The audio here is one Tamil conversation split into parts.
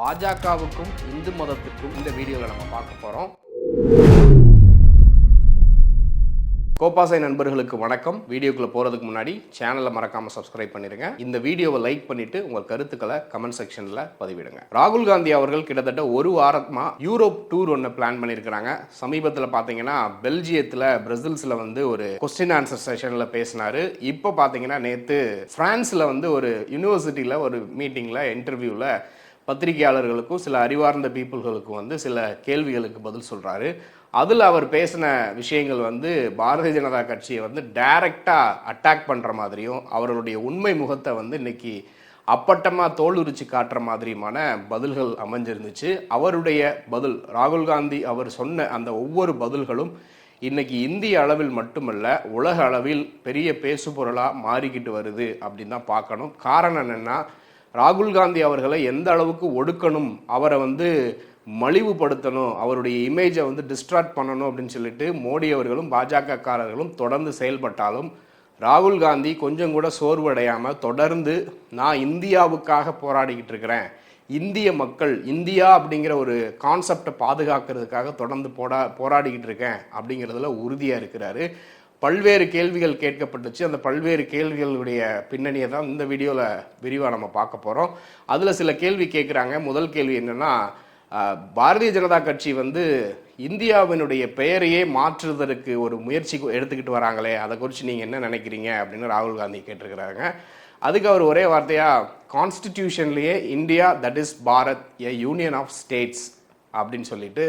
பாஜகவுக்கும் இந்து மதத்துக்கும் இந்த வீடியோவில் நம்ம பார்க்க போகிறோம் கோபாசை நண்பர்களுக்கு வணக்கம். வீடியோக்குள்ளே போகிறதுக்கு முன்னாடி சேனலை மறக்காமல் சப்ஸ்கிரைப் பண்ணிடுங்க இந்த வீடியோவை லைக் பண்ணிவிட்டு உங்கள் கருத்துக்களை கமெண்ட் செக்ஷனில் பதிவிடுங்க. ராகுல் காந்தி அவர்கள் கிட்டத்தட்ட ஒரு வாரமாக யூரோப் டூர் ஒன்று பிளான் பண்ணியிருக்கிறாங்க சமீபத்தில் பார்த்தீங்கன்னா பெல்ஜியத்தில் பிரசில்ஸில் வந்து ஒரு கொஸ்டின் ஆன்சர் செஷனில் பேசினார். இப்போ பார்த்தீங்கன்னா நேற்று ஃப்ரான்ஸில் வந்து ஒரு யூனிவர்சிட்டியில் ஒரு மீட்டிங்கில் இன்டர்வியூவில் பத்திரிகையாளர்களுக்கும் சில அறிவார்ந்த பீப்புள்களுக்கும் வந்து சில கேள்விகளுக்கு பதில் சொல்கிறாரு அதில் அவர் பேசின விஷயங்கள் வந்து பாரதிய ஜனதா கட்சியை வந்து டைரக்டாக அட்டாக் பண்ணுற மாதிரியும் அவர்களுடைய உண்மை முகத்தை வந்து இன்னைக்கு அப்பட்டமாக தோல் உரிச்சு காட்டுற மாதிரியுமான பதில்கள் அமைஞ்சிருந்துச்சு. அவருடைய பதில் ராகுல் காந்தி அவர் சொன்ன அந்த ஒவ்வொரு பதில்களும் இன்னைக்கு இந்திய அளவில் மட்டுமல்ல உலக அளவில் பெரிய பேசுபொருளாக மாறிக்கிட்டு வருது அப்படின்னு தான் பார்க்கணும். காரணம் என்னென்னா ராகுல் காந்தி அவர்களை எந்த அளவுக்கு ஒடுக்கணும் அவரை வந்து மலிவுபடுத்தணும் அவருடைய இமேஜை வந்து டிஸ்ட்ராக்ட் பண்ணணும் அப்படின்னு சொல்லிட்டு மோடி அவர்களும் பாஜக காரர்களும் தொடர்ந்து செயல்பட்டாலும் ராகுல் காந்தி கொஞ்சம் கூட சோர்வடையாமல் தொடர்ந்து நான் இந்தியாவுக்காக போராடிக்கிட்டு இருக்கிறேன் இந்திய மக்கள் இந்தியா அப்படிங்கிற ஒரு கான்செப்டை பாதுகாக்கிறதுக்காக தொடர்ந்து போடா போராடிக்கிட்டு இருக்கேன் அப்படிங்கிறதுல உறுதியாக இருக்கிறாரு. பல்வேறு கேள்விகள் கேட்கப்பட்டுச்சு. அந்த பல்வேறு கேள்விகளுடைய பின்னணியை தான் இந்த வீடியோவில் விரிவாக நம்ம பார்க்க போகிறோம் அதில் சில கேள்வி கேட்குறாங்க முதல் கேள்வி என்னென்னா பாரதிய ஜனதா கட்சி வந்து இந்தியாவினுடைய பெயரையே மாற்றுவதற்கு ஒரு முயற்சி எடுத்துக்கிட்டு வராங்களே அதை குறித்து நீங்கள் என்ன நினைக்கிறீங்க? அப்படின்னு ராகுல் காந்தி கேட்டிருக்கிறாங்க. அதுக்கு அவர் ஒரே வார்த்தையாக கான்ஸ்டிடியூஷன்லேயே India that is Bharat a union of states அப்படின்னு சொல்லிட்டு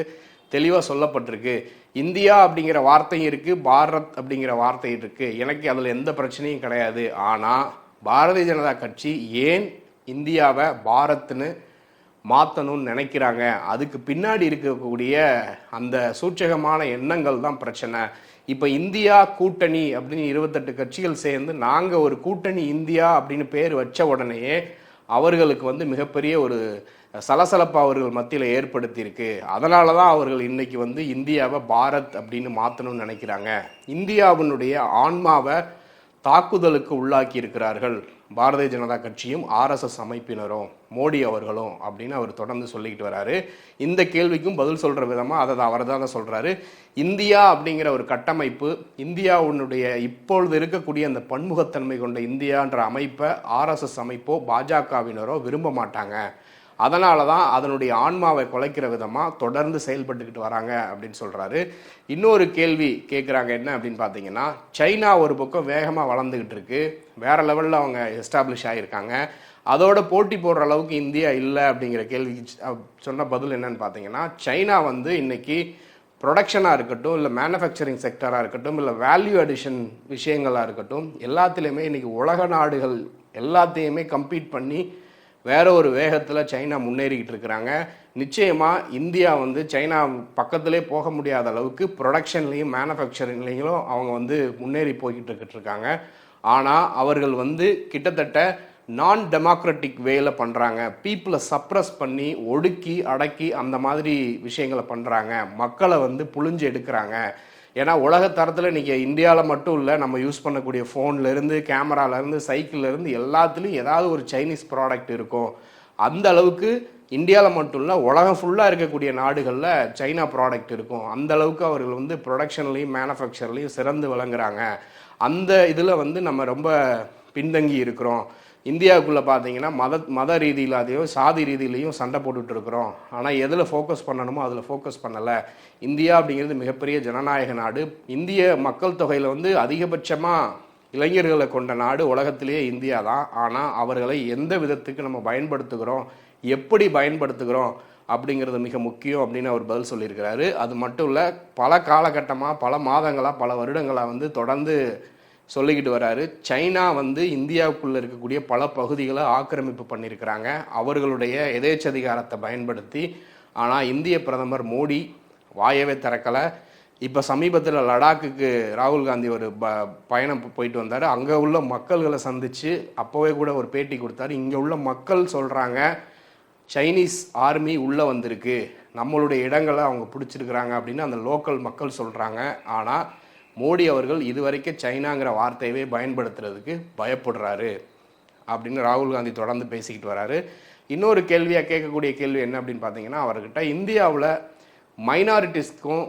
தெளிவாக சொல்லப்பட்டிருக்கு. இந்தியா அப்படிங்கிற வார்த்தையும் இருக்குது பாரத் அப்படிங்கிற வார்த்தை இருக்குது எனக்கு அதில் எந்த பிரச்சனையும் கிடையாது. ஆனால் பாரதிய ஜனதா கட்சி ஏன் இந்தியாவை பாரத்னு மாற்றணும்னு நினைக்கிறாங்க? அதுக்கு பின்னாடி இருக்கக்கூடிய அந்த சூட்சகமான எண்ணங்கள் தான் பிரச்சனை. இப்போ இந்தியா கூட்டணி அப்படின்னு இருபத்தெட்டு கட்சிகள் சேர்ந்து நாங்கள் ஒரு கூட்டணி இந்தியா அப்படின்னு பேர் வச்ச உடனேயே அவர்களுக்கு வந்து மிகப்பெரிய ஒரு சலசலப்பு அவர்கள் மத்தியில் ஏற்படுத்தியிருக்கு. அதனால தான் அவர்கள் இன்றைக்கி வந்து இந்தியாவை பாரத் அப்படின்னு மாற்றணும்னு நினைக்கிறாங்க. இந்தியாவினுடைய ஆன்மாவை தாக்குதலுக்கு உள்ளாக்கி இருக்கிறார்கள் பாரதிய ஜனதா கட்சியும் ஆர்எஸ்எஸ் அமைப்பினரும் மோடி அவர்களும் அப்படின்னு அவர் தொடர்ந்து சொல்லிக்கிட்டு வராரு. இந்த கேள்விக்கும் பதில் சொல்கிற விதமாக அதை அவர் தான் சொல்கிறாரு இந்தியா அப்படிங்கிற ஒரு கட்டமைப்பு இந்தியாவுடைய இப்பொழுது இருக்கக்கூடிய அந்த பன்முகத்தன்மை கொண்ட இந்தியான்ற அமைப்பை ஆர்எஸ்எஸ் அமைப்போ பாஜகவினரோ விரும்ப மாட்டாங்க. அதனால தான் அதனுடைய ஆன்மாவை குலைக்கிற விதமாக தொடர்ந்து செயல்பட்டுக்கிட்டு வராங்க அப்படின்னு சொல்கிறாரு இன்னொரு கேள்வி கேட்குறாங்க என்ன அப்படின்னு பார்த்தீங்கன்னா சைனா ஒரு பக்கம் வேகமாக வளர்ந்துக்கிட்டு இருக்கு. வேறு லெவலில் அவங்க எஸ்டாப்ளிஷ் ஆகியிருக்காங்க அதோட போட்டி போடுற அளவுக்கு இந்தியா இல்லை அப்படிங்கிற கேள்விக்கு சொன்ன பதில் என்னன்னு பார்த்தீங்கன்னா சைனா வந்து இன்றைக்கி ப்ரொடக்ஷனாக இருக்கட்டும் இல்லை மேனுஃபேக்சரிங் செக்டராக இருக்கட்டும் இல்லை வேல்யூ அடிஷன் விஷயங்களாக இருக்கட்டும் எல்லாத்துலேயுமே இன்றைக்கி உலக நாடுகள் எல்லாத்தையுமே கம்பீட் பண்ணி வேற ஒரு வேகத்தில் சைனா முன்னேறிக்கிட்டு இருக்கிறாங்க. நிச்சயமாக இந்தியா வந்து சைனா பக்கத்திலே போக முடியாத அளவுக்கு ப்ரொடக்ஷன்லேயும் மேனுஃபேக்சரிங்லேயும் அவங்க வந்து முன்னேறி போய்கிட்டு இருக்கிட்டு இருக்காங்க. ஆனால் அவர்கள் வந்து கிட்டத்தட்ட நான் டெமோக்ராட்டிக் வேல பண்ணுறாங்க பீப்புளை சப்ரஸ் பண்ணி ஒடுக்கி அடக்கி அந்த மாதிரி விஷயங்களை பண்ணுறாங்க மக்களை வந்து புழிஞ்சு எடுக்கிறாங்க. ஏன்னா உலக தரத்தில் இன்றைக்கி இந்தியாவில் மட்டும் இல்லை நம்ம யூஸ் பண்ணக்கூடிய ஃபோன்லேருந்து கேமராலேருந்து சைக்கிள்லேருந்து எல்லாத்துலேயும் ஏதாவது ஒரு சைனீஸ் ப்ராடக்ட் இருக்கும். அந்த அளவுக்கு இந்தியாவில் மட்டும் இல்லை உலகம் ஃபுல்லாக இருக்கக்கூடிய நாடுகளில் சைனா ப்ராடக்ட் இருக்கும். அந்த அளவுக்கு அவர்கள் வந்து ப்ரொடக்ஷன்லேயும் மேனுஃபேக்சர்லேயும் சிறந்து விளங்குறாங்க. அந்த இதில் வந்து நம்ம ரொம்ப பின்தங்கி இருக்கிறோம். இந்தியாவுக்குள்ளே பார்த்தீங்கன்னா மத மத ரீதியிலாதையோ சாதி ரீதியிலையும் சண்டை போட்டுட்டு இருக்கிறோம் ஆனால் எதில் ஃபோக்கஸ் பண்ணணுமோ அதில் ஃபோக்கஸ் பண்ணலை. இந்தியா அப்படிங்கிறது மிகப்பெரிய ஜனநாயக நாடு. இந்திய மக்கள் தொகையில் வந்து அதிகபட்சமாக இளைஞர்களை கொண்ட நாடு உலகத்திலேயே இந்தியா தான். ஆனால் அவர்களை எந்த விதத்துக்கு நம்ம பயன்படுத்துகிறோம் எப்படி பயன்படுத்துகிறோம் அப்படிங்கிறது மிக முக்கியம் அப்படின்னு அவர் பதில் சொல்லியிருக்கிறாரு. அது மட்டும் இல்லை பல காலகட்டமாக பல மாதங்களாக பல வருடங்களாக வந்து தொடர்ந்து சொல்லிக்கிட்டு வராரு. சைனா வந்து இந்தியாவுக்குள்ளே இருக்கக்கூடிய பல பகுதிகளை ஆக்கிரமிப்பு பண்ணியிருக்கிறாங்க. அவர்களுடைய எதேச்சதிகாரத்தை பயன்படுத்தி ஆனால் இந்திய பிரதமர் மோடி வாயவே திறக்கலை. இப்போ சமீபத்தில் லடாக்குக்கு ராகுல் காந்தி ஒரு ப பயணம் போயிட்டு வந்தார். அங்கே உள்ள மக்கள்களை சந்தித்து அப்போவே கூட ஒரு பேட்டி கொடுத்தாரு. இங்கே உள்ள மக்கள் சொல்கிறாங்க சைனீஸ் ஆர்மி உள்ளே வந்திருக்கு. நம்மளுடைய இடங்களை அவங்க பிடிச்சிருக்கிறாங்க அப்படின்னு அந்த லோக்கல் மக்கள் சொல்கிறாங்க ஆனால் மோடி அவர்கள் இதுவரைக்கும் சைனாங்கிற வார்த்தையவே பயன்படுத்துறதுக்கு பயப்படுறாரு அப்படின்னு ராகுல் காந்தி தொடர்ந்து பேசிக்கிட்டு வராரு. இன்னொரு கேள்வியாக கேட்கக்கூடிய கேள்வி என்ன அப்படின்னு பார்த்தீங்கன்னா அவர்கிட்ட இந்தியாவில் மைனாரிட்டிஸ்க்கும்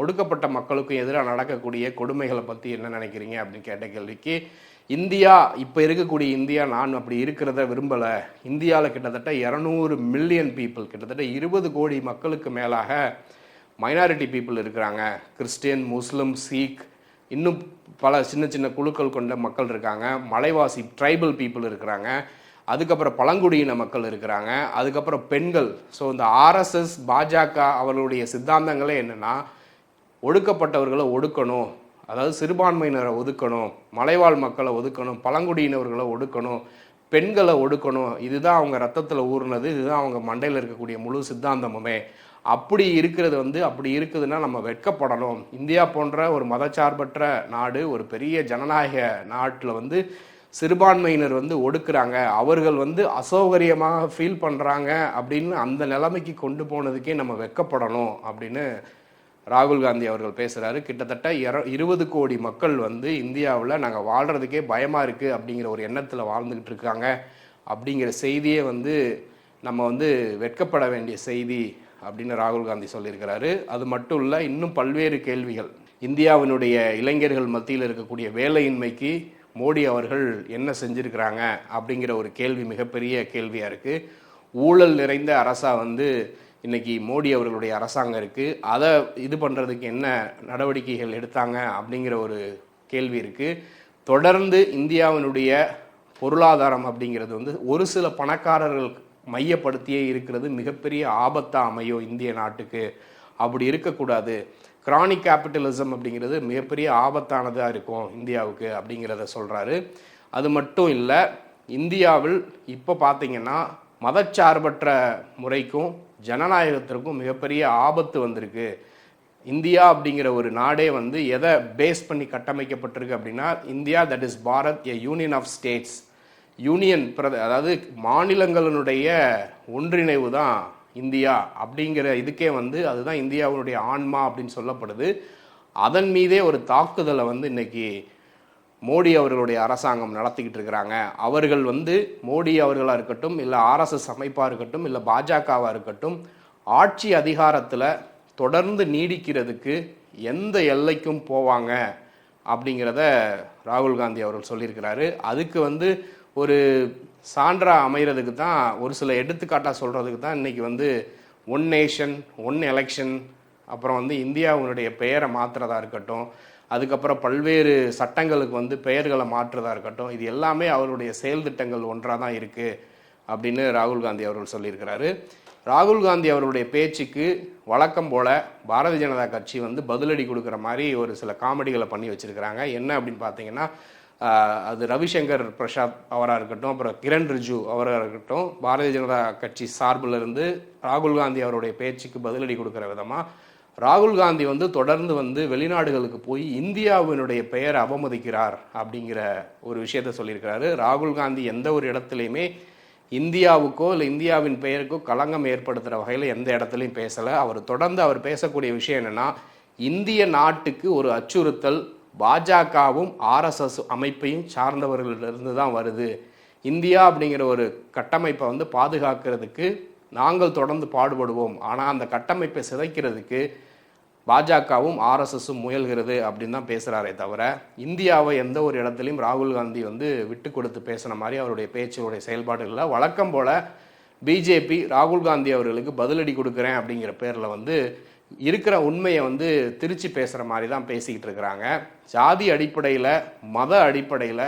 ஒடுக்கப்பட்ட மக்களுக்கும் எதிராக நடக்கக்கூடிய கொடுமைகளை பற்றி என்ன நினைக்கிறீங்க அப்படின்னு கேட்ட கேள்விக்கு இந்தியா இப்போ இருக்கக்கூடிய இந்தியா நான் அப்படி இருக்கிறத விரும்பலை. இந்தியாவில் கிட்டத்தட்ட இரநூறு மில்லியன் பீப்புள் கிட்டத்தட்ட இருபது கோடி மக்களுக்கு மேலாக மைனாரிட்டி பீப்புள் இருக்கிறாங்க. கிறிஸ்டியன் முஸ்லிம் சீக் இன்னும் பல சின்ன சின்ன குழுக்கள் கொண்ட மக்கள் இருக்காங்க. மலைவாசி ட்ரைபல் பீப்புள் இருக்கிறாங்க. அதுக்கப்புறம் பழங்குடியின மக்கள் இருக்கிறாங்க. அதுக்கப்புறம் பெண்கள். ஸோ இந்த ஆர்எஸ்எஸ் பாஜக அவர்களுடைய சித்தாந்தங்களே என்னென்னா ஒடுக்கப்பட்டவர்களை ஒடுக்கணும். அதாவது சிறுபான்மையினரை ஒதுக்கணும். மலைவாழ் மக்களை ஒதுக்கணும். பழங்குடியினவர்களை ஒடுக்கணும். பெண்களை ஒடுக்கணும். இதுதான் அவங்க ரத்தத்தில் ஊறுனது. இதுதான் அவங்க மண்டையில் இருக்கக்கூடிய முழு சித்தாந்தமுமே. அப்படி இருக்கிறது வந்து அப்படி இருக்குதுன்னா நம்ம வெட்கப்படணும். இந்தியா போன்ற ஒரு மதச்சார்பற்ற நாடு ஒரு பெரிய ஜனநாயக நாட்டில் வந்து சிறுபான்மையினர் வந்து ஒடுக்குறாங்க. அவர்கள் வந்து அசௌகரியமாக ஃபீல் பண்ணுறாங்க அப்படின்னு அந்த நிலைமைக்கு கொண்டு போனதுக்கே நம்ம வெட்கப்படணும் அப்படின்னு ராகுல் காந்தி அவர்கள் பேசுகிறாரு கிட்டத்தட்ட இர இருபது கோடி மக்கள் வந்து இந்தியாவில் நாங்கள் வாழ்கிறதுக்கே பயமாக இருக்குது அப்படிங்கிற ஒரு எண்ணத்தில் வாழ்ந்துக்கிட்டு இருக்காங்க. அப்படிங்கிற செய்தியே வந்து நம்ம வந்து வெட்கப்பட வேண்டிய செய்தி அப்படின்னு ராகுல் காந்தி சொல்லியிருக்கிறாரு. அது மட்டும் இல்லை இன்னும் பல்வேறு கேள்விகள். இந்தியாவினுடைய இளைஞர்கள் மத்தியில் இருக்கக்கூடிய வேலையின்மைக்கு மோடி அவர்கள் என்ன செஞ்சுருக்கிறாங்க அப்படிங்கிற ஒரு கேள்வி மிகப்பெரிய கேள்வியாக இருக்குது ஊழல் நிறைந்த அரசாக வந்து இன்றைக்கி மோடி அவர்களுடைய அரசாங்கம் இருக்குது அதை இது பண்ணுறதுக்கு என்ன நடவடிக்கைகள் எடுத்தாங்க அப்படிங்கிற ஒரு கேள்வி இருக்குது தொடர்ந்து இந்தியாவினுடைய பொருளாதாரம் அப்படிங்கிறது வந்து ஒரு சில பணக்காரர்கள் மையப்படுத்தியே இருக்கிறது மிகப்பெரிய ஆபத்தாக அமையும் இந்திய நாட்டுக்கு. அப்படி இருக்கக்கூடாது. கிரானிக் கேபிட்டலிசம் அப்படிங்கிறது மிகப்பெரிய ஆபத்தானதாக இருக்கும் இந்தியாவுக்கு அப்படிங்கிறத சொல்கிறாரு அது மட்டும் இல்லை இந்தியாவில் இப்போ பார்த்தீங்கன்னா மதச்சார்பற்ற முறைக்கும் ஜனநாயகத்திற்கும் மிகப்பெரிய ஆபத்து வந்திருக்கு. இந்தியா அப்படிங்கிற ஒரு நாடே வந்து எதை பேஸ் பண்ணி கட்டமைக்கப்பட்டிருக்கு அப்படின்னா India that is Bharat a union of states union பிரத அதாவது மாநிலங்களினுடைய ஒன்றிணைவு தான் இந்தியா அப்படிங்கிற இதுக்கே வந்து அதுதான் இந்தியாவினுடைய ஆன்மா அப்படின்னு சொல்லப்படுது. அதன் மீதே ஒரு தாக்குதலை வந்து இன்னைக்கு மோடி அவர்களுடைய அரசாங்கம் நடத்திக்கிட்டு இருக்கிறாங்க. அவர்கள் வந்து மோடி அவர்களாக இருக்கட்டும் இல்லை ஆர்எஸ்எஸ் அமைப்பாக இருக்கட்டும் இல்லை பாஜகவாக இருக்கட்டும் ஆட்சி அதிகாரத்தில் தொடர்ந்து நீடிக்கிறதுக்கு எந்த எல்லைக்கும் போவாங்க அப்படிங்கிறத ராகுல் காந்தி அவர்கள் சொல்லியிருக்கிறாரு. அதுக்கு வந்து ஒரு சான்றாக அமைகிறதுக்கு தான் ஒரு சில எடுத்துக்காட்டாக சொல்கிறதுக்கு தான் இன்றைக்கி வந்து ஒன் நேஷன் ஒன் எலெக்ஷன் அப்புறம் வந்து இந்தியாவுடைய பெயரை மாற்றுறதா இருக்கட்டும் அதுக்கப்புறம் பல்வேறு சட்டங்களுக்கு வந்து பெயர்களை மாற்றுறதா இருக்கட்டும் இது எல்லாமே அவருடைய செயல் திட்டங்கள் ஒன்றாக தான் இருக்குது அப்படின்னு ராகுல் காந்தி அவர்கள் சொல்லியிருக்கிறாரு. ராகுல் காந்தி அவருடைய பேச்சுக்கு வழக்கம் போல் பாரதிய ஜனதா கட்சி வந்து பதிலடி கொடுக்குற மாதிரி ஒரு சில காமெடிகளை பண்ணி வச்சுருக்கிறாங்க. என்ன அப்படின்னு பார்த்தீங்கன்னா அது ரவிசங்கர் பிரசாத் அவராக இருக்கட்டும் அப்புறம் கிரண் ரிஜு அவராக இருக்கட்டும் பாரதிய ஜனதா கட்சி சார்பில் இருந்து ராகுல் காந்தி அவருடைய பேச்சுக்கு பதிலடி கொடுக்குற விதமாக ராகுல் காந்தி வந்து தொடர்ந்து வந்து வெளிநாடுகளுக்கு போய் இந்தியாவினுடைய பெயரை அவமதிக்கிறார் அப்படிங்கிற ஒரு விஷயத்த சொல்லியிருக்கிறாரு. ராகுல் காந்தி எந்த ஒரு இடத்துலையுமே இந்தியாவுக்கோ இல்லை இந்தியாவின் பெயருக்கோ களங்கம் ஏற்படுத்துகிற வகையில் எந்த இடத்துலையும் பேசலை. அவர் தொடர்ந்து அவர் பேசக்கூடிய விஷயம் என்னென்னா இந்திய நாட்டுக்கு ஒரு அச்சுறுத்தல் பாஜகவும் ஆர்எஸ்எஸ் அமைப்பையும் சார்ந்தவர்களிலிருந்து தான் வருது. இந்தியா அப்படிங்கிற ஒரு கட்டமைப்பை வந்து பாதுகாக்கிறதுக்கு நாங்கள் தொடர்ந்து பாடுபடுவோம். ஆனால் அந்த கட்டமைப்பை சிதைக்கிறதுக்கு பாஜகவும் ஆர்எஸ்எஸும் முயல்கிறது அப்படின்னு தான் பேசுகிறாரே தவிர இந்தியாவை எந்த ஒரு இடத்துலையும் ராகுல் காந்தி வந்து விட்டு கொடுத்து பேசின மாதிரி அவருடைய பேச்சுடைய செயல்பாடுகளில் வழக்கம் போல் பிஜேபி ராகுல் காந்தி அவர்களுக்கு பதிலடி கொடுக்குறேன் அப்படிங்கிற பேரில் வந்து இருக்கிற உண்மையை வந்து திருச்சி பேசுகிற மாதிரி தான் பேசிக்கிட்டு இருக்கிறாங்க. ஜாதி அடிப்படையில் மத அடிப்படையில்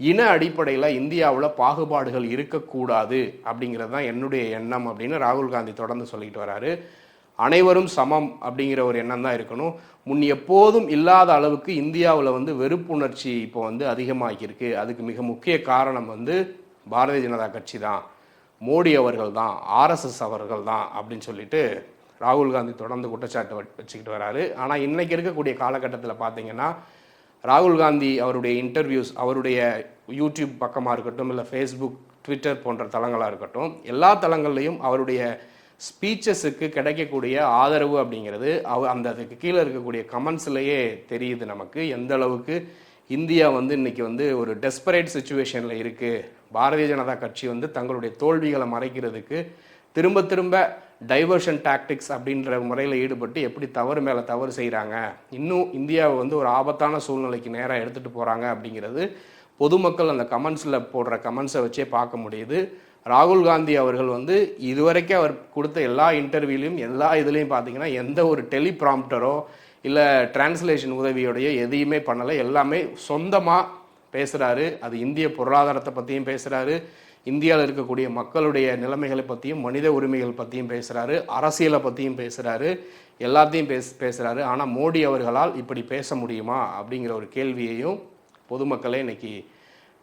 இன அடிப்படையில் இந்தியாவில் பாகுபாடுகள் இருக்கக்கூடாது அப்படிங்கிறது தான் என்னுடைய எண்ணம் அப்படின்னு ராகுல் காந்தி தொடர்ந்து சொல்லிக்கிட்டு வராரு. அனைவரும் சமம் அப்படிங்கிற ஒரு எண்ணம் தான் இருக்கணும். முன் எப்போதும் இல்லாத அளவுக்கு இந்தியாவில் வந்து வெறுப்புணர்ச்சி இப்போ வந்து அதிகமாகியிருக்கு. அதுக்கு மிக முக்கிய காரணம் வந்து பாரதிய ஜனதா கட்சி தான். மோடி அவர்கள் தான் ஆர்எஸ்எஸ் அவர்கள் தான் அப்படின்னு சொல்லிட்டு ராகுல் காந்தி தொடர்ந்து குற்றச்சாட்டு வச்சுக்கிட்டு வராரு. ஆனால் இன்றைக்கி இருக்கக்கூடிய காலகட்டத்தில் பார்த்தீங்கன்னா ராகுல் காந்தி அவருடைய இன்டர்வியூஸ் அவருடைய யூடியூப் பக்கமாக இருக்கட்டும் இல்லை ஃபேஸ்புக் ட்விட்டர் போன்ற தளங்களாக இருக்கட்டும் எல்லா தளங்கள்லையும் அவருடைய ஸ்பீச்சஸுக்கு கிடைக்கக்கூடிய ஆதரவு அப்படிங்கிறது அவ அந்த அதுக்கு கீழே இருக்கக்கூடிய கமெண்ட்ஸ்லேயே தெரியுது நமக்கு. எந்த அளவுக்கு இந்தியா வந்து இன்னைக்கு வந்து ஒரு டெஸ்பரேட் சுச்சுவேஷனில் இருக்குது பாரதிய ஜனதா கட்சி வந்து தங்களுடைய தோல்விகளை மறைக்கிறதுக்கு திரும்ப திரும்ப டைவர்ஷன் டாக்டிக்ஸ் அப்படின்ற முறையில் ஈடுபட்டு எப்படி தவறு மேலே தவறு செய்கிறாங்க இன்னும் இந்தியாவை வந்து ஒரு ஆபத்தான சூழ்நிலைக்கு நேராக எடுத்துகிட்டு போகிறாங்க அப்படிங்கிறது பொதுமக்கள் அந்த கமெண்ட்ஸில் போடுற கமெண்ட்ஸை வச்சே பார்க்க முடியுது. ராகுல் காந்தி அவர்கள் வந்து இதுவரைக்கும் அவர் கொடுத்த எல்லா இன்டர்வியூலையும் எல்லா இதுலேயும் பார்த்தீங்கன்னா எந்த ஒரு டெலிப்ராம்ப்டரோ இல்லை டிரான்ஸ்லேஷன் உதவியோடையோ எதையுமே பண்ணலை. எல்லாமே சொந்தமாக பேசுகிறாரு அது இந்திய பொருளாதாரத்தை பற்றியும் பேசுகிறாரு இந்தியாவில் இருக்கக்கூடிய மக்களுடைய நிலைமைகளை பற்றியும் மனித உரிமைகள் பற்றியும் பேசுகிறாரு அரசியலை பற்றியும் பேசுகிறாரு எல்லாத்தையும் பேச பேசுகிறாரு ஆனால் மோடி அவர்களால் இப்படி பேச முடியுமா அப்படிங்கிற ஒரு கேள்வியையும் பொதுமக்களே இன்னைக்கு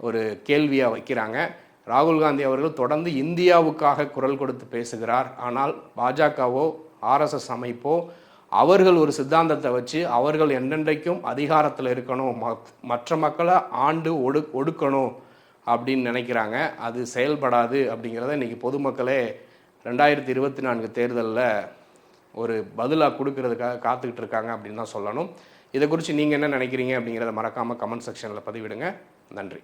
ஒரு கேள்வியாக வைக்கிறாங்க. ராகுல் காந்தி அவர்கள் தொடர்ந்து இந்தியாவுக்காக குரல் கொடுத்து பேசுகிறார். ஆனால் பாஜகவோ ஆர்எஸ்எஸ் அமைப்போ அவர்கள் ஒரு சித்தாந்தத்தை வச்சு அவர்கள் என்னென்றைக்கும் அதிகாரத்தில் இருக்கணும். மற்ற மக்களை ஆண்டு ஒடு ஒடுக்கணும். அப்படின்னு நினைக்கிறாங்க. அது செயல்படாது அப்படிங்கிறத இன்றைக்கி பொதுமக்களே ரெண்டாயிரத்தி இருபத்தி நான்கு தேர்தலில் ஒரு பதிலாக கொடுக்கறதுக்காக காத்துக்கிட்டு இருக்காங்க அப்படின்னு தான் சொல்லணும். இதை குறித்து நீங்கள் என்ன நினைக்கிறீங்க அப்படிங்கிறத மறக்காமல் கமெண்ட் செக்ஷனில் பதிவிடுங்க. நன்றி.